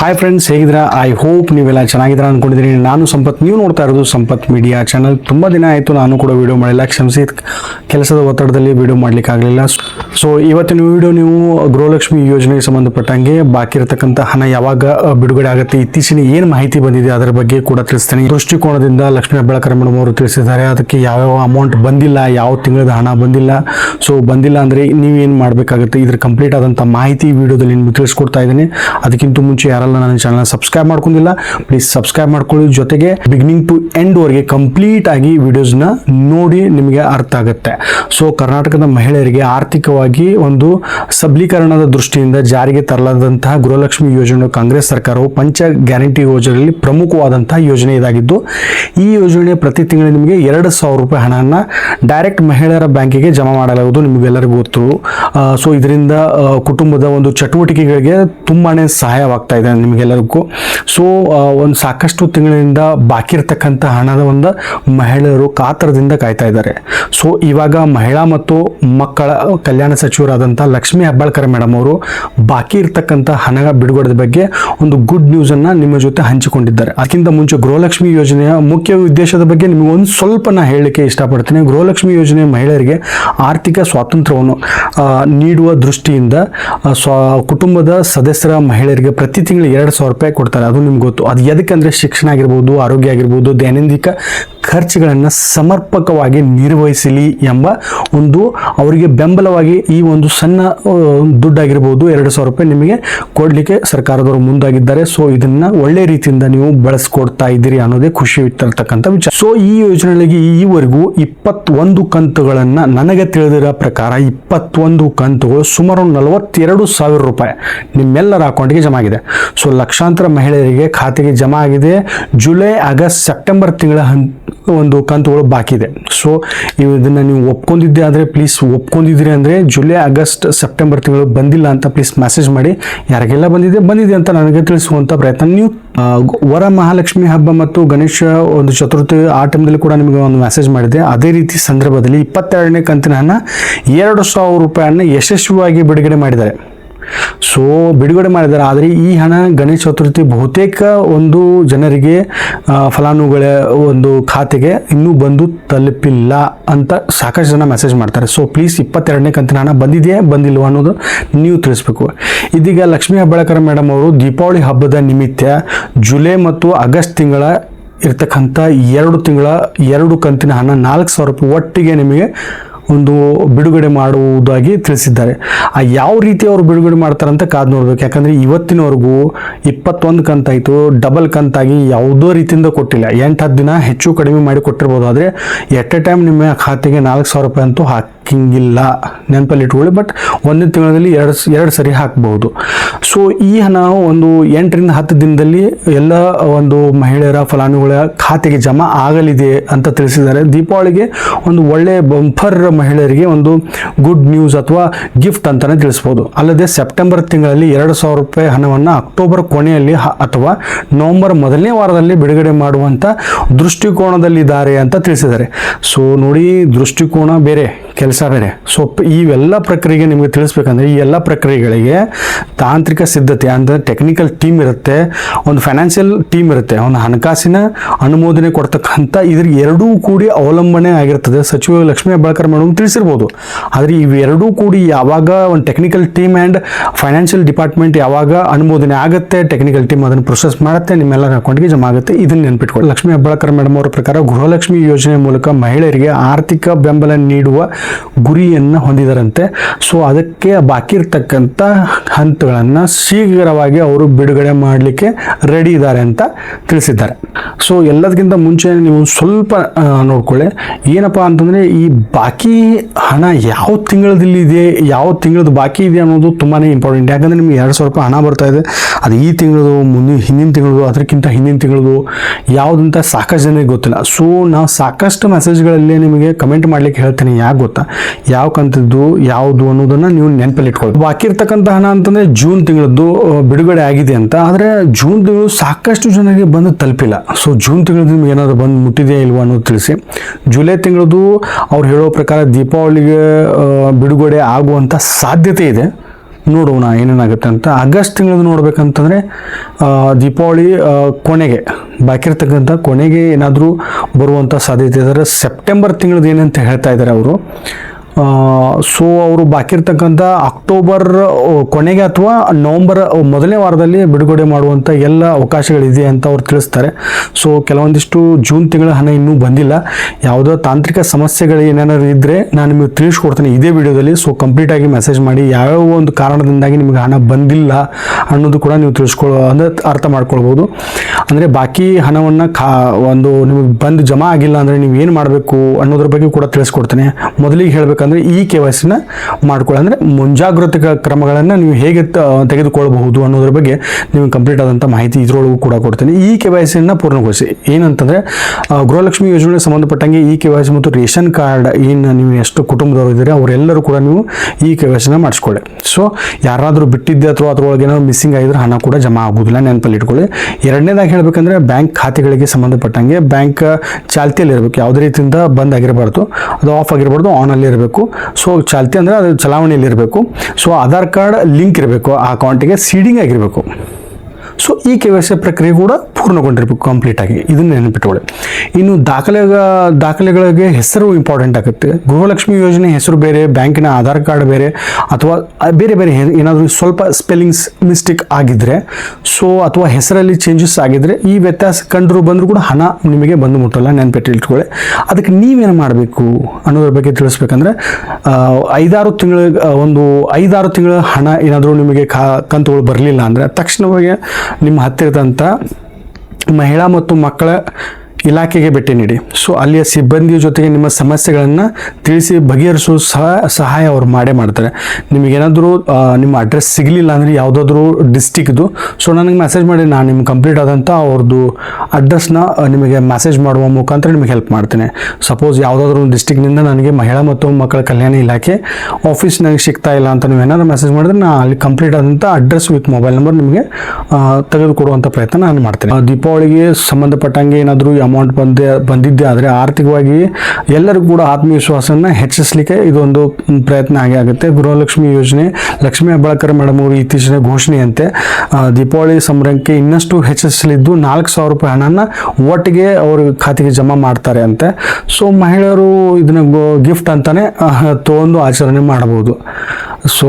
Hi friends ಹೇಗಿದ್ದೀರಾ? I hope ನೀವೆಲ್ಲ ಚೆನ್ನಾಗಿದ್ದೀರಾ ಅನ್ಕೊಂಡಿದ್ದೀನಿ. ನಾನು ಸಂಪತ್. ನೀವು ನೋಡ್ತಾ ಇರೋದು ಸಂಪತ್ ಮೀಡಿಯಾ ಚಾನಲ್ ತುಂಬ ದಿನ ಆಯಿತು ನಾನು ಕೂಡ ವೀಡಿಯೋ ಮಾಡಿಲ್ಲ. ಕ್ಷಮಿಸಿ, ಕೆಲಸದ ಒತ್ತಡದಲ್ಲಿ ವೀಡಿಯೋ ಮಾಡ್ಲಿಕ್ಕೆ ಆಗಲಿಲ್ಲ ಸೊ ಇವತ್ತಿನ ವಿಡಿಯೋ ನೀವು ಗೃಹಲಕ್ಷ್ಮಿ ಯೋಜನೆಗೆ ಸಂಬಂಧಪಟ್ಟಂಗೆ ಬಾಕಿ ಇರತಕ್ಕಂಥ ಹಣ ಯಾವಾಗ ಬಿಡುಗಡೆ ಆಗುತ್ತೆ ಇತ್ತೀಚಿನ ಏನು ಮಾಹಿತಿ ಬಂದಿದೆ ಅದರ ಬಗ್ಗೆ ಕೂಡ ತಿಳಿಸ್ತೀನಿ. ದೃಷ್ಟಿಕೋನದಿಂದ ಲಕ್ಷ್ಮೀ ಅಬ್ಬಳಕರ ಮೇಡಮ್ ಅವರು ತಿಳಿಸಿದ್ದಾರೆ. ಅದಕ್ಕೆ ಯಾವ್ಯಾವ ಅಮೌಂಟ್ ಬಂದಿಲ್ಲ, ಯಾವ ತಿಂಗಳದ ಹಣ ಬಂದಿಲ್ಲ. ಸೊ ಬಂದಿಲ್ಲ ಅಂದರೆ ನೀವೇನು ಮಾಡಬೇಕಾಗುತ್ತೆ? ಇದ್ರ ಕಂಪ್ಲೀಟ್ ಆದಂಥ ಮಾಹಿತಿ ವಿಡಿಯೋದಲ್ಲಿ ನಿಮ್ಗೆ ತಿಳಿಸ್ಕೊಡ್ತಾ ಇದ್ದೀನಿ. ಅದಕ್ಕಿಂತ ಮುಂಚೆ ಯಾರೆಲ್ಲ ನನ್ನ ಚಾನಲ್ ಸಬ್ಸ್ಕ್ರೈಬ್ ಮಾಡ್ಕೊಂಡಿಲ್ಲ ಪ್ಲೀಸ್ ಸಬ್ಸ್ಕ್ರೈಬ್ ಮಾಡ್ಕೊಳ್ಳಿ. ಜೊತೆಗೆ ಬಿಗಿನಿಂಗ್ ಟು ಎಂಡ್ ವರೆಗೆ ಕಂಪ್ಲೀಟ್ ಆಗಿ ವಿಡಿಯೋಸ್ನ ನೋಡಿ ನಿಮಗೆ ಅರ್ಥ ಆಗುತ್ತೆ. ಸೊ ಕರ್ನಾಟಕದ ಮಹಿಳೆಯರಿಗೆ ಆರ್ಥಿಕವಾಗಿ ಒಂದು ಸಬಲೀಕರಣದ ದೃಷ್ಟಿಯಿಂದ ಜಾರಿಗೆ ತರಲಾದಂತಹ ಗೃಹಲಕ್ಷ್ಮಿ ಯೋಜನೆ ಕಾಂಗ್ರೆಸ್ ಸರ್ಕಾರವು ಪಂಚ ಗ್ಯಾರಂಟಿ ಯೋಜನೆಯಲ್ಲಿ ಪ್ರಮುಖವಾದಂತಹ ಯೋಜನೆ ಇದಾಗಿದ್ದು, ಈ ಯೋಜನೆ ಪ್ರತಿ ತಿಂಗಳು ನಿಮಗೆ ಎರಡು ಸಾವಿರ ರೂಪಾಯಿ ಹಣನ ಡೈರೆಕ್ಟ್ ಮಹಿಳೆಯರ ಬ್ಯಾಂಕಿಗೆ ಜಮಾ ಮಾಡಲಾಗುವುದು ನಿಮಗೆಲ್ಲರಿಗೂ ಗೊತ್ತು. ಸೊ ಇದರಿಂದ ಕುಟುಂಬದ ಒಂದು ಚಟುವಟಿಕೆಗಳಿಗೆ ತುಂಬಾನೇ ಸಹಾಯವಾಗ್ತಾ ಇದೆ ನಿಮಗೆಲ್ಲರಿಗೂ. ಸೊ ಒಂದು ಸಾಕಷ್ಟು ತಿಂಗಳಿಂದ ಬಾಕಿ ಇರ್ತಕ್ಕಂಥ ಹಣದ ಒಂದು ಮಹಿಳೆಯರು ಕಾತರದಿಂದ ಕಾಯ್ತಾ ಇದ್ದಾರೆ. ಸೊ ಇವಾಗ ಮಹಿಳಾ ಮತ್ತು ಮಕ್ಕಳ ಕಲ್ಯಾಣ ಸಚಿವರಾದಂಥ ಲಕ್ಷ್ಮೀ ಹೆಬ್ಬಾಳ್ಕರ್ ಮೇಡಮ್ ಅವರು ಬಾಕಿ ಇರ್ತಕ್ಕಂಥ ಹಣ ಬಿಡುಗಡೆ ಬಗ್ಗೆ ಒಂದು ಗುಡ್ ನ್ಯೂಸ್ ಅನ್ನ ನಿಮ್ಮ ಜೊತೆ ಹಂಚಿಕೊಂಡಿದ್ದಾರೆ. ಅದಕ್ಕಿಂತ ಮುಂಚೆ ಗೃಹಲಕ್ಷ್ಮಿ ಯೋಜನೆಯ ಮುಖ್ಯ ಉದ್ದೇಶದ ಬಗ್ಗೆ ನಿಮಗೆ ಒಂದು ಸ್ವಲ್ಪ ನಾ ಹೇಳಲಿಕ್ಕೆ ಇಷ್ಟಪಡ್ತೀನಿ. ಗೃಹಲಕ್ಷ್ಮಿ ಯೋಜನೆ ಮಹಿಳೆಯರಿಗೆ ಆರ್ಥಿಕ ಸ್ವಾತಂತ್ರ್ಯವನ್ನು ನೀಡುವ ದೃಷ್ಟಿಯಿಂದ ಸ್ವ, ಕುಟುಂಬದ ಸದಸ್ಯರ ಮಹಿಳೆಯರಿಗೆ ಪ್ರತಿ ತಿಂಗಳು ಎರಡು ಸಾವಿರ ರೂಪಾಯಿ ಕೊಡ್ತಾರೆ. ಅದು ನಿಮ್ಗೆ ಗೊತ್ತು. ಅದು ಎದಕ್ಕೆ ಅಂದರೆ ಶಿಕ್ಷಣ ಆಗಿರ್ಬೋದು, ಆರೋಗ್ಯ ಆಗಿರ್ಬೋದು ದೈನಂದಿಕ ಖರ್ಚುಗಳನ್ನು ಸಮರ್ಪಕವಾಗಿ ನಿರ್ವಹಿಸಲಿ ಎಂಬ ಒಂದು ಅವರಿಗೆ ಬೆಂಬಲವಾಗಿ ಈ ಒಂದು ಸಣ್ಣ ದುಡ್ಡಾಗಿರ್ಬೋದು ಎರಡು ಸಾವಿರ ರೂಪಾಯಿ ನಿಮಗೆ ಕೊಡಲಿಕ್ಕೆ ಸರ್ಕಾರದವರು ಮುಂದಾಗಿದ್ದಾರೆ. ಸೊ ಇದನ್ನ ಒಳ್ಳೆ ರೀತಿಯಿಂದ ನೀವು ಬಳಸ್ಕೊಡ್ತಾ ಇದ್ದೀರಿ ಅನ್ನೋದೇ ಖುಷಿ ಇರ್ತಕ್ಕಂಥ ವಿಚಾರ. ಸೊ ಈ ಯೋಜನೆಗಳಿಗೆ ಈವರೆಗೂ ಇಪ್ಪತ್ತೊಂದು ಕಂತುಗಳನ್ನು ನನಗೆ ತಿಳಿದಿರೋ ಪ್ರಕಾರ ಇಪ್ಪತ್ತೊಂದು ಕಂತುಗಳು ಸುಮಾರು ನಲವತ್ತೆರಡು ಸಾವಿರ ರೂಪಾಯಿ ನಿಮ್ಮೆಲ್ಲರ ಅಕೌಂಟ್ಗೆ ಜಮಾ ಆಗಿದೆ. ಸೊ ಲಕ್ಷಾಂತರ ಮಹಿಳೆಯರಿಗೆ ಖಾತೆಗೆ ಜಮಾ ಆಗಿದೆ. ಜುಲೈ, ಆಗಸ್ಟ್, ಸೆಪ್ಟೆಂಬರ್ ತಿಂಗಳ ಹನ್ ಒಂದು ಕಂತುಗಳು ಬಾಕಿ ಇದೆ. ಸೊ ಇದನ್ನು ನೀವು ಒಪ್ಕೊಂಡಿದ್ದೆ ಆದರೆ ಪ್ಲೀಸ್ ಒಪ್ಕೊಂಡಿದ್ದೀರಿ ಅಂದರೆ ಜುಲೈ ಆಗಸ್ಟ್ ಸೆಪ್ಟೆಂಬರ್ ತಿಂಗಳು ಬಂದಿಲ್ಲ ಅಂತ ಪ್ಲೀಸ್ ಮೆಸೇಜ್ ಮಾಡಿ. ಯಾರಿಗೆಲ್ಲ ಬಂದಿದೆ ಬಂದಿದೆ ಅಂತ ನನಗೆ ತಿಳಿಸುವಂಥ ಪ್ರಯತ್ನ. ನೀವು ವರ ಮಹಾಲಕ್ಷ್ಮಿ ಹಬ್ಬ ಮತ್ತು ಗಣೇಶ ಒಂದು ಚತುರ್ಥಿ ಆ ಟೈಮ್ದಲ್ಲಿ ಕೂಡ ನಿಮಗೆ ಒಂದು ಮೆಸೇಜ್ ಮಾಡಿದೆ. ಅದೇ ರೀತಿ ಸಂದರ್ಭದಲ್ಲಿ ಇಪ್ಪತ್ತೆರಡನೇ ಕಂತಿನ ಹಣ ಎರಡು ಸಾವಿರ ರೂಪಾಯಿಯನ್ನು ಯಶಸ್ವಿಯಾಗಿ ಬಿಡುಗಡೆ ಮಾಡಿದ್ದಾರೆ. ಸೊ ಬಿಡುಗಡೆ ಮಾಡಿದ್ದಾರೆ. ಆದರೆ ಈ ಹಣ ಗಣೇಶ ಚತುರ್ಥಿ ಬಹುತೇಕ ಒಂದು ಜನರಿಗೆ ಫಲಾನುಗಳ ಒಂದು ಖಾತೆಗೆ ಇನ್ನೂ ಬಂದು ತಲುಪಿಲ್ಲ ಅಂತ ಸಾಕಷ್ಟು ಜನ ಮೆಸೇಜ್ ಮಾಡ್ತಾರೆ. ಸೊ ಪ್ಲೀಸ್ ಇಪ್ಪತ್ತೆರಡನೇ ಕಂತಿನ ಹಣ ಬಂದಿದೆಯೇ, ಬಂದಿಲ್ವ ಅನ್ನೋದು ನೀವು ತಿಳಿಸ್ಬೇಕು. ಇದೀಗ ಲಕ್ಷ್ಮೀ ಹಬ್ಬಳಕರ ಮೇಡಮ್ ಅವರು ದೀಪಾವಳಿ ಹಬ್ಬದ ನಿಮಿತ್ತ ಜುಲೈ ಮತ್ತು ಆಗಸ್ಟ್ ತಿಂಗಳ ಇರ್ತಕ್ಕಂಥ ಎರಡು ತಿಂಗಳ ಎರಡು ಕಂತಿನ ಹಣ ನಾಲ್ಕು ಸಾವಿರ ರೂಪಾಯಿ ಒಟ್ಟಿಗೆ ನಿಮಗೆ ಒಂದು ಬಿಡುಗಡೆ ಮಾಡುವುದಾಗಿ ತಿಳಿಸಿದ್ದಾರೆ. ಆ ಯಾವ ರೀತಿ ಅವರು ಬಿಡುಗಡೆ ಮಾಡ್ತಾರೆ ಅಂತ ಕಾದು ನೋಡ್ಬೇಕು. ಯಾಕಂದ್ರೆ ಇವತ್ತಿನವರೆಗೂ ಇಪ್ಪತ್ತೊಂದು ಕಂತಾಯಿತು. ಡಬಲ್ ಕಂತಾಗಿ ಯಾವುದೋ ರೀತಿಯಿಂದ ಕೊಟ್ಟಿಲ್ಲ. ಎಂಟು ಹತ್ತು ದಿನ ಹೆಚ್ಚು ಕಡಿಮೆ ಮಾಡಿ ಕೊಟ್ಟಿರ್ಬೋದು. ಆದರೆ ಎಟ್ ಎ ಟೈಮ್ ನಿಮ್ಮ ಖಾತೆಗೆ ನಾಲ್ಕು ಸಾವಿರ ರೂಪಾಯಿ ಅಂತೂ ಹಾಕಿಂಗಿಲ್ಲ. ನೆನಪಲ್ಲಿ ಇಟ್ಕೊಳ್ಳಿ ಬಟ್ ಒಂದೇ ತಿಂಗಳಲ್ಲಿ ಎರಡು ಎರಡು ಸರಿ ಹಾಕಬಹುದು. ಸೊ, ಈ ಹಣ ಒಂದು ಎಂಟರಿಂದ ಹತ್ತು ದಿನದಲ್ಲಿ ಎಲ್ಲ ಒಂದು ಮಹಿಳೆಯರ ಫಲಾನುಭವಿಗಳ ಖಾತೆಗೆ ಜಮಾ ಆಗಲಿದೆ ಅಂತ ತಿಳಿಸಿದ್ದಾರೆ. ದೀಪಾವಳಿಗೆ ಒಂದು ಒಳ್ಳೆ ಬಂಪರ್ ಮಹಿಳೆಯರಿಗೆ ಒಂದು ಗುಡ್ ನ್ಯೂಸ್ ಅಥವಾ ಗಿಫ್ಟ್ ಅಂತಾನೆ ತಿಳಿಸ್ಬೋದು. ಅಲ್ಲದೆ ಸೆಪ್ಟೆಂಬರ್ ತಿಂಗಳಲ್ಲಿ ಎರಡು ಸಾವಿರ ರೂಪಾಯಿ ಹಣವನ್ನು ಅಕ್ಟೋಬರ್ ಕೊನೆಯಲ್ಲಿ ಅಥವಾ ನವೆಂಬರ್ ಮೊದಲನೇ ವಾರದಲ್ಲಿ ಬಿಡುಗಡೆ ಮಾಡುವಂಥ ದೃಷ್ಟಿಕೋನದಲ್ಲಿದ್ದಾರೆ ಅಂತ ತಿಳಿಸಿದ್ದಾರೆ. ಸೊ ನೋಡಿ, ದೃಷ್ಟಿಕೋನ ಬೇರೆ, ಕೆಲಸ ಬೇರೆ. ಸೊ ಇವೆಲ್ಲ ಪ್ರಕ್ರಿಯೆಗೆ ನಿಮಗೆ ತಿಳಿಸ್ಬೇಕಂದ್ರೆ, ಈ ಎಲ್ಲ ಪ್ರಕ್ರಿಯೆಗಳಿಗೆ ತಾಂತ್ರಿಕ ಸಿದ್ಧತೆ, ಅಂದರೆ ಟೆಕ್ನಿಕಲ್ ಟೀಮ್ ಇರುತ್ತೆ, ಒಂದು ಫೈನಾನ್ಷಿಯಲ್ ಟೀಮ್ ಇರುತ್ತೆ, ಒಂದು ಹಣಕಾಸಿನ ಅನುಮೋದನೆ ಕೊಡ್ತಕ್ಕಂಥ ಇದ್ರ ಎರಡೂ ಕೂಡಿ ಅವಲಂಬನೆ ಆಗಿರ್ತದೆ. ಸಚಿವ ಲಕ್ಷ್ಮೀ ಹೆಬ್ಬಾಳ್ಕರ್ ಮೇಡಮ್ ತಿಳಿಸಿರ್ಬೋದು. ಆದರೆ ಇವೆರಡೂ ಕೂಡಿ ಯಾವಾಗ ಒಂದು technical team and financial department ಯಾವಾಗ ಅನುಮೋದನೆ ಆಗುತ್ತೆ ಟೆಕ್ನಿಕಲ್ ಟೀಮ್ ಅದನ್ನು ಪ್ರೊಸೆಸ್ ಮಾಡುತ್ತೆ, ನಿಮ್ಮೆಲ್ಲರ ಅಕೌಂಟ್ಗೆ ಜಮಾ ಆಗುತ್ತೆ, ಇದನ್ನು ನೆನ್ಪಿಟ್ಕೊಳ್ಳಿ. ಲಕ್ಷ್ಮೀ ಹೆಬ್ಬಾಳ್ಕರ್ ಮೇಡಮ್ ಅವರ ಪ್ರಕಾರ ಗೃಹಲಕ್ಷ್ಮಿ ಯೋಜನೆ ಮೂಲಕ ಮಹಿಳೆಯರಿಗೆ ಆರ್ಥಿಕ ಬೆಂಬಲ ನೀಡುವ ಗುರಿಯನ್ನು ಹೊಂದಿದರಂತೆ. ಸೊ ಅದಕ್ಕೆ ಬಾಕಿ ಇರ್ತಕ್ಕಂಥ ಹಂತಗಳನ್ನು ಶೀಘ್ರವಾಗಿ ಅವರು ಬಿಡುಗಡೆ ಮಾಡಲಿಕ್ಕೆ ರೆಡಿ ಇದ್ದಾರೆ ಅಂತ ತಿಳಿಸಿದ್ದಾರೆ. ಸೊ ಎಲ್ಲದಕ್ಕಿಂತ ಮುಂಚೆ ನೀವು ಸ್ವಲ್ಪ ನೋಡ್ಕೊಳ್ಳಿ. ಏನಪ್ಪ ಅಂತಂದರೆ ಈ ಬಾಕಿ ಹಣ ಯಾವ ತಿಂಗಳದಲ್ಲಿ ಇದೆ, ಯಾವ ತಿಂಗಳದ್ದು ಬಾಕಿ ಇದೆ ಅನ್ನೋದು ತುಂಬಾ ಇಂಪಾರ್ಟೆಂಟ್ ಯಾಕಂದ್ರೆ ನಿಮಗೆ ಎರಡು ಸಾವಿರ ರೂಪಾಯಿ ಹಣ ಬರ್ತಾ ಇದೆ, ಅದು ಈ ತಿಂಗಳದು, ಮುಂದಿನ ಹಿಂದಿನ ತಿಂಗಳದು, ಅದಕ್ಕಿಂತ ಹಿಂದಿನ ತಿಂಗಳದು ಯಾವುದಂತ ಸಾಕಷ್ಟು ಜನರಿಗೆ ಗೊತ್ತಿಲ್ಲ. ಸೊ ನಾವು ಸಾಕಷ್ಟು ಮೆಸೇಜ್ಗಳಲ್ಲಿ ನಿಮಗೆ ಕಮೆಂಟ್ ಮಾಡ್ಲಿಕ್ಕೆ ಹೇಳ್ತೀನಿ, ಯಾಕೆ ಗೊತ್ತಾ? ಯಾವ ಕಂತದ್ದು, ಯಾವುದು ಅನ್ನೋದನ್ನು ನೀವು ನೆನಪಲ್ಲಿ ಬಾಕಿ ಇರ್ತಕ್ಕಂಥ ಹಣ ಅಂತಂದರೆ ಜೂನ್ ತಿಂಗಳದ್ದು ಬಿಡುಗಡೆ ಆಗಿದೆ ಅಂತ. ಆದರೆ ಜೂನ್ ತಿಂಗಳು ಸಾಕಷ್ಟು ಜನರಿಗೆ ಬಂದು ತಲುಪಿಲ್ಲ. ಸೊ ಜೂನ್ ತಿಂಗಳದ್ದು ನಿಮ್ಗೆ ಏನಾದರೂ ಬಂದು ಮುಟ್ಟಿದೆಯಾ ಇಲ್ವಾ ಅನ್ನೋದು ತಿಳಿಸಿ. ಜುಲೈ ತಿಂಗಳದ್ದು ಅವ್ರು ಹೇಳೋ ಪ್ರಕಾರ ದೀಪಾವಳಿಗೆ ಬಿಡುಗಡೆ ಆಗುವಂಥ ಸಾಧ್ಯತೆ ಇದೆ. ನೋಡೋಣ ಏನೇನಾಗುತ್ತೆ ಅಂತ. ಆಗಸ್ಟ್ ತಿಂಗಳದ್ದು ನೋಡಬೇಕಂತಂದರೆ ದೀಪಾವಳಿ ಕೊನೆಗೆ ಬಾಕಿ ಇರ್ತಕ್ಕಂಥ ಕೊನೆಗೆ ಏನಾದರೂ ಬರುವಂಥ ಸಾಧ್ಯತೆ ಇದ್ದಾರೆ, ಸೆಪ್ಟೆಂಬರ್ ತಿಂಗಳದ್ದು ಏನಂತ ಹೇಳ್ತಾ ಇದ್ದಾರೆ ಅವರು. ಸೊ ಅವರು ಬಾಕಿ ಇರ್ತಕ್ಕಂಥ ಅಕ್ಟೋಬರ್ ಕೊನೆಗೆ ಅಥವಾ ನವಂಬರ್ ಮೊದಲನೇ ವಾರದಲ್ಲಿ ಬಿಡುಗಡೆ ಮಾಡುವಂಥ ಎಲ್ಲ ಅವಕಾಶಗಳಿದೆ ಅಂತ ಅವ್ರು ತಿಳಿಸ್ತಾರೆ. ಸೊ ಕೆಲವೊಂದಿಷ್ಟು ಜೂನ್ ತಿಂಗಳ ಹಣ ಇನ್ನೂ ಬಂದಿಲ್ಲ. ಯಾವುದೋ ತಾಂತ್ರಿಕ ಸಮಸ್ಯೆಗಳು ಏನೇನಾದ್ರು ಇದ್ದರೆ ನಾನು ನಿಮಗೆ ತಿಳಿಸ್ಕೊಡ್ತೇನೆ ಇದೇ ವಿಡಿಯೋದಲ್ಲಿ. ಸೊ ಕಂಪ್ಲೀಟಾಗಿ ಮೆಸೇಜ್ ಮಾಡಿ ಯಾವ್ಯಾವ ಒಂದು ಕಾರಣದಿಂದಾಗಿ ನಿಮಗೆ ಹಣ ಬಂದಿಲ್ಲ ಅನ್ನೋದು ಕೂಡ ನೀವು ತಿಳಿಸ್ಕೊಳ್ಳೋ ಅಂದರೆ ಅರ್ಥ ಮಾಡ್ಕೊಳ್ಬೋದು. ಅಂದರೆ ಬಾಕಿ ಹಣವನ್ನು ಖಾ ಒಂದು ನಿಮಗೆ ಬಂದು ಜಮಾ ಆಗಿಲ್ಲ ಅಂದರೆ ನೀವು ಏನು ಮಾಡಬೇಕು ಅನ್ನೋದ್ರ ಬಗ್ಗೆ ಕೂಡ ತಿಳಿಸ್ಕೊಡ್ತೇನೆ. ಮೊದಲಿಗೆ ಹೇಳಬೇಕಂದ್ರೆ ಈ ಕೆ ವೈ ಸಿನ ಮಾಡ್ಕೊಳ್ಳಿ ಅಂದರೆ ಮುಂಜಾಗ್ರತೆ ಕ್ರಮಗಳನ್ನು ನೀವು ಹೇಗೆ ತೆಗೆದುಕೊಳ್ಳಬಹುದು ಅನ್ನೋದ್ರ ಬಗ್ಗೆ ನೀವು ಕಂಪ್ಲೀಟ್ ಆದಂಥ ಮಾಹಿತಿ ಇದರೊಳಗೂ ಕೂಡ ಕೊಡ್ತೀನಿ. ಈ ಕೆ ವೈ ಸಿಯನ್ನು ಪೂರ್ಣಗೊಳಿಸಿ. ಏನಂತಂದರೆ ಗೃಹಲಕ್ಷ್ಮಿ ಯೋಜನೆಗೆ ಸಂಬಂಧಪಟ್ಟಂಗೆ ಈ ಕೆ ವೈ ಸಿ ಮತ್ತು ರೇಷನ್ ಕಾರ್ಡ್ ಏನು ನೀವು ಎಷ್ಟು ಕುಟುಂಬದವರು ಇದ್ದೀರಿ, ಅವರೆಲ್ಲರೂ ಕೂಡ ನೀವು ಈ ಕೆ ವೈ ಸಿನ ಮಾಡಿಸ್ಕೊಳ್ಳಿ. ಸೊ ಯಾರಾದರೂ ಬಿಟ್ಟಿದ್ದೆ ಅಥವಾ ಅದರೊಳಗೆ ಏನೋ ಮಿಸ್ಸಿಂಗ್ ಆಗಿದ್ರೆ ಹಣ ಕೂಡ ಜಮಾ ಆಗೋದಿಲ್ಲ, ನೆನಪಲ್ಲಿ ಇಟ್ಕೊಳ್ಳಿ. ಎರಡನೇದಾಗಿ ಹೇಳಬೇಕಂದ್ರೆ ಬ್ಯಾಂಕ್ ಖಾತೆಗಳಿಗೆ ಸಂಬಂಧಪಟ್ಟಂಗೆ ಬ್ಯಾಂಕ್ ಚಾಲ್ತಿಯಲ್ಲಿ ಇರಬೇಕು ಯಾವುದೇ ರೀತಿಯಿಂದ ಬಂದ್ ಆಗಿರಬಾರ್ದು. ಅದು ಆಫ್ ಆಗಿರಬಾರ್ದು ಆನ್ ಅಲ್ಲಿ ಇರಬೇಕು. ಸೊ ಚಾಲ್ತಿ ಅಂದರೆ ಅದು ಚಲಾವಣೆಯಲ್ಲಿ ಇರಬೇಕು ಸೊ ಆಧಾರ್ ಕಾರ್ಡ್ ಲಿಂಕ್ ಇರಬೇಕು. ಆ ಅಕೌಂಟಿಗೆ ಸೀಡಿಂಗ್ ಆಗಿರಬೇಕು. ಸೊ ಈ ಕೆ ವೈ ಸಿ ಪ್ರಕ್ರಿಯೆ ಕೂಡ ಪೂರ್ಣಗೊಂಡಿರಬೇಕು ಕಂಪ್ಲೀಟ್ ಆಗಿ. ಇದನ್ನ ನೆನಪಿಟ್ಕೊಳ್ಳಿ. ಇನ್ನು ದಾಖಲೆ ದಾಖಲೆಗಳಿಗೆ ಹೆಸರು ಇಂಪಾರ್ಟೆಂಟ್ ಆಗುತ್ತೆ. ಗೃಹಲಕ್ಷ್ಮಿ ಯೋಜನೆ ಹೆಸರು ಬೇರೆ, ಬ್ಯಾಂಕಿನ ಆಧಾರ್ ಕಾರ್ಡ್ ಬೇರೆ, ಅಥವಾ ಬೇರೆ ಬೇರೆ ಏನಾದರೂ ಸ್ವಲ್ಪ ಸ್ಪೆಲ್ಲಿಂಗ್ಸ್ ಮಿಸ್ಟೇಕ್ ಆಗಿದ್ರೆ ಸೊ ಅಥವಾ ಹೆಸರಲ್ಲಿ ಚೇಂಜಸ್ ಆಗಿದ್ರೆ, ಈ ವ್ಯತ್ಯಾಸ ಕಂಡರೂ ಬಂದರೂ ಕೂಡ ಹಣ ನಿಮಗೆ ಬಂದು ಮುಟ್ಟಲ್ಲ ನೆನಪಿಟ್ಟಿಟ್ಕೊಳ್ಳಿ ಅದಕ್ಕೆ ನೀವೇನು ಮಾಡಬೇಕು ಅನ್ನೋದ್ರ ಬಗ್ಗೆ ತಿಳಿಸ್ಬೇಕಂದ್ರೆ ಐದಾರು ತಿಂಗಳ ಒಂದು ಐದಾರು ತಿಂಗಳ ಹಣ ಏನಾದರೂ ನಿಮಗೆ ಕಾ ಕಂತುಗಳು ಬರಲಿಲ್ಲ ಅಂದರೆ, ತಕ್ಷಣವಾಗಿ ನಿಮ್ಮ ಹತ್ತಿರದಂಥ ಮಹಿಳಾ ಮತ್ತು ಮಕ್ಕಳ ಇಲಾಖೆಗೆ ಭೇಟಿ ನೀಡಿ. ಸೊ, ಅಲ್ಲಿಯ ಸಿಬ್ಬಂದಿಯ ಜೊತೆಗೆ ನಿಮ್ಮ ಸಮಸ್ಯೆಗಳನ್ನು ತಿಳಿಸಿ ಬಗೆಹರಿಸುವ ಸಹ, ಸಹಾಯ ಅವ್ರು ಮಾಡೇ ಮಾಡ್ತಾರೆ. ನಿಮಗೇನಾದರೂ ನಿಮ್ಮ ಅಡ್ರೆಸ್ ಸಿಗಲಿಲ್ಲ ಅಂದರೆ ಯಾವುದಾದ್ರೂ ಡಿಸ್ಟಿಕ್ದು ಸೊ, ನನಗೆ ಮೆಸೇಜ್ ಮಾಡಿ, ನಾನು ನಿಮ್ಗೆ ಕಂಪ್ಲೀಟ್ ಆದಂಥ ಅವ್ರದ್ದು ಅಡ್ರೆಸ್ನ ನಿಮಗೆ ಮೆಸೇಜ್ ಮಾಡುವ ಮುಖಾಂತರ ನಿಮಗೆ ಹೆಲ್ಪ್ ಮಾಡ್ತೇನೆ. ಸಪೋಸ್ ಯಾವುದಾದ್ರೂ ಒಂದು ಡಿಸ್ಟಿಕ್ನಿಂದ ನನಗೆ ಮಹಿಳಾ ಮತ್ತು ಮಕ್ಕಳ ಕಲ್ಯಾಣ ಇಲಾಖೆ ಆಫೀಸ್ ನನಗೆ ಸಿಗ್ತಾ ಇಲ್ಲ ಅಂತ ನೀವು ಏನಾದ್ರು ಮೆಸೇಜ್ ಮಾಡಿದ್ರೆ ನಾನು ಅಲ್ಲಿ ಕಂಪ್ಲೀಟ್ ಆದಂಥ ಅಡ್ರೆಸ್ ವಿತ್ ಮೊಬೈಲ್ ನಂಬರ್ ನಿಮಗೆ ತೆಗೆದುಕೊಡುವಂಥ ಪ್ರಯತ್ನ ನಾನು ಮಾಡ್ತೇನೆ. ದೀಪಾವಳಿಗೆ ಸಂಬಂಧಪಟ್ಟಂಗೆ ಏನಾದರೂ ಅಮೌಂಟ್ ಬಂದೆ, ಬಂದಿದ್ದೆ ಆದರೆ ಆರ್ಥಿಕವಾಗಿ ಎಲ್ಲರೂ ಕೂಡ ಆತ್ಮವಿಶ್ವಾಸನ ಹೆಚ್ಚಿಸಲಿಕ್ಕೆ ಇದೊಂದು ಪ್ರಯತ್ನ ಆಗಿ ಆಗುತ್ತೆ. ಗೃಹಲಕ್ಷ್ಮಿ ಯೋಜನೆ, ಲಕ್ಷ್ಮೀ ಹೆಬ್ಬಾಳ್ಕರ್ ಮೇಡಮ್ ಅವರು ಇತ್ತೀಚಿನ ಘೋಷಣೆಯಂತೆ ದೀಪಾವಳಿ ಸಂಭ್ರಮಕ್ಕೆ ಇನ್ನಷ್ಟು ಹೆಚ್ಚಿಸಲಿದ್ದು ನಾಲ್ಕು ಸಾವಿರ ರೂಪಾಯಿ ಹಣನ ಒಟ್ಟಿಗೆ ಅವ್ರ ಖಾತೆಗೆ ಜಮಾ ಮಾಡ್ತಾರೆ ಅಂತೆ. ಸೊ ಮಹಿಳೆಯರು ಇದನ್ನ ಗಿಫ್ಟ್ ಅಂತಾನೆ ತಗೊಂಡು ಆಚರಣೆ ಮಾಡಬಹುದು. ಸೊ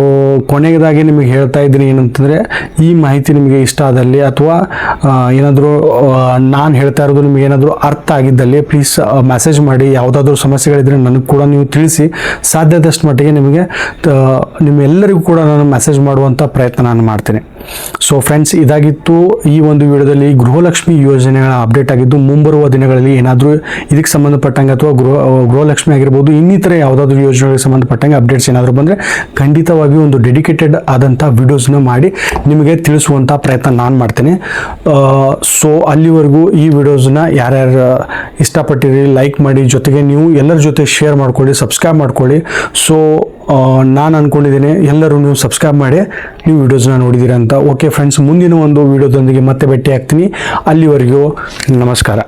ಕೊನೆಯದಾಗಿ ನಿಮಗೆ ಹೇಳ್ತಾ ಇದ್ದೀನಿ ಏನಂತಂದರೆ, ಈ ಮಾಹಿತಿ ನಿಮಗೆ ಇಷ್ಟ ಆದಲ್ಲಿ ಅಥವಾ ಏನಾದರೂ ನಾನು ಹೇಳ್ತಾ ಇರೋದು ನಿಮಗೆ ಏನಾದರೂ ಅರ್ಥ ಆಗಿದ್ದಲ್ಲಿ ಪ್ಲೀಸ್ ಮೆಸೇಜ್ ಮಾಡಿ. ಯಾವುದಾದ್ರೂ ಸಮಸ್ಯೆಗಳಿದ್ರೆ ನನಗೆ ಕೂಡ ನೀವು ತಿಳಿಸಿ. ಸಾಧ್ಯದಷ್ಟು ಮಟ್ಟಿಗೆ ನಿಮಗೆ ನಿಮ್ಮೆಲ್ಲರಿಗೂ ಕೂಡ ನಾನು ಮೆಸೇಜ್ ಮಾಡುವಂಥ ಪ್ರಯತ್ನ ನಾನು ಮಾಡ್ತೇನೆ. ಸೊ ಫ್ರೆಂಡ್ಸ್ ಇದಾಗಿತ್ತು ಈ ಒಂದು ವಿಡಿಯೋದಲ್ಲಿ ಗೃಹಲಕ್ಷ್ಮಿ ಯೋಜನೆಗಳ ಅಪ್ಡೇಟ್ ಆಗಿದ್ದು, ಮುಂಬರುವ ದಿನಗಳಲ್ಲಿ ಏನಾದರೂ ಇದಕ್ಕೆ ಸಂಬಂಧಪಟ್ಟಂಗೆ ಅಥವಾ ಗೃಹ ಗೃಹಲಕ್ಷ್ಮಿ ಆಗಿರ್ಬೋದು, ಇನ್ನಿತರ ಯಾವುದಾದ್ರೂ ಯೋಜನೆಗಳಿಗೆ ಸಂಬಂಧಪಟ್ಟಂಗೆ ಅಪ್ಡೇಟ್ಸ್ ಏನಾದರೂ ಬಂದರೆ ಖಂಡಿತವಾಗಿ ಒಂದು ಡೆಡಿಕೇಟೆಡ್ ಆದಂಥ ವಿಡಿಯೋಸ್ನ ಮಾಡಿ ನಿಮಗೆ ತಿಳಿಸುವಂಥ ಪ್ರಯತ್ನ ನಾನು ಮಾಡ್ತೇನೆ. ಸೊ ಅಲ್ಲಿವರೆಗೂ ಈ ವಿಡಿಯೋಸ್ನ ಯಾರ್ಯಾರು ಇಷ್ಟಪಟ್ಟಿರಿ ಲೈಕ್ ಮಾಡಿ, ಜೊತೆಗೆ ನೀವು ಎಲ್ಲರ ಜೊತೆ ಶೇರ್ ಮಾಡ್ಕೊಳ್ಳಿ ಸಬ್ಸ್ಕ್ರೈಬ್ ಮಾಡ್ಕೊಳ್ಳಿ. ಸೊ ನಾನು ಅಂದ್ಕೊಂಡಿದ್ದೀನಿ ಎಲ್ಲರೂ ನೀವು ಸಬ್ಸ್ಕ್ರೈಬ್ ಮಾಡಿ, ನೀವು ವಿಡಿಯೋಸ್ನ ನೋಡಿದ್ದೀರಾ ಅಂತ. ಓಕೆ ಫ್ರೆಂಡ್ಸ್ ಮುಂದಿನ ಒಂದು ವಿಡಿಯೋದೊಂದಿಗೆ ಮತ್ತೆ ಭೇಟಿ ಆಗ್ತೀನಿ ಅಲ್ಲಿವರೆಗೂ ನಮಸ್ಕಾರ.